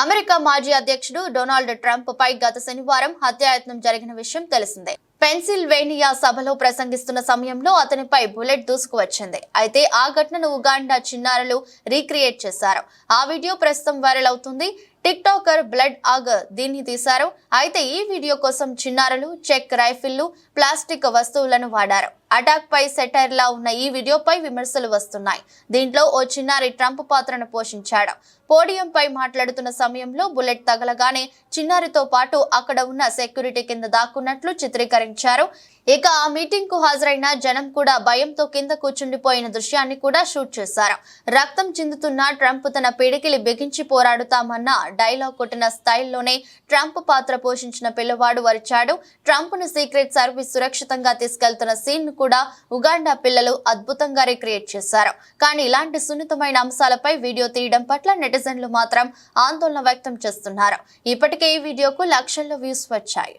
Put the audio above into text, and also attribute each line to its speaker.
Speaker 1: America మాజీ అధ్యక్షుడు Donald Trump పై గత శనివారం హత్యాయత్నం జరిగిన విషయం తెలిసిందే. పెన్సిల్వేనియా సభలో ప్రసంగిస్తున్న సమయంలో అతనిపై బుల్లెట్ దూసుకువచ్చింది. అయితే ఆ ఘటనను ఉగాండా చిన్నారులు రీక్రియేట్ చేశారు. ఆ వీడియో ప్రస్తుతం వైరల్ అవుతుంది. టిక్ టాకర్ బ్లడ్ ఆగ్ దీన్ని తీశారు. అయితే ఈ వీడియో కోసం చిన్నారులు చెక్ రైఫిల్లు ప్లాస్టిక్ వస్తువులను వాడారు. అటాక్ పై సెటైర్ లా ఉన్న ఈ వీడియోపై విమర్శలు వస్తున్నాయి. దీంట్లో ఓ చిన్నారి ట్రంప్ పాత్రను పోషించాడు. పోడియంపై మాట్లాడుతున్న సమయంలో బుల్లెట్ తగలగానే చిన్నారితో పాటు అక్కడ ఉన్న సెక్యూరిటీ కింద దాక్కున్నట్లు చిత్రీకరించారు. ఇక ఆ మీటింగ్కు హాజరైన జనం కూడా భయంతో కింద కూర్చుండిపోయిన దృశ్యాన్ని కూడా షూట్ చేశారు. రక్తం చిందుతున్న ట్రంప్ తన పిడికిలి బిగించి పోరాడుతామన్న డైలాగ్ కొట్టిన స్టైల్లోనే ట్రంప్ పాత్ర పోషించిన పిల్లవాడు వరిచాడు ట్రంప్ను సీక్రెట్ సర్వీస్ సురక్షితంగా తీసుకెళ్తున్న సీన్ను కూడా ఉగాండా పిల్లలు అద్భుతంగా రిక్రియేట్ చేశారు. కానీ ఇలాంటి సున్నితమైన అంశాలపై వీడియో తీయడం పట్ల నెటిజన్లు మాత్రం ఆందోళన వ్యక్తం చేస్తున్నారు. ఇప్పటికే ఈ వీడియోకు లక్షల్లో వ్యూస్ వచ్చాయి.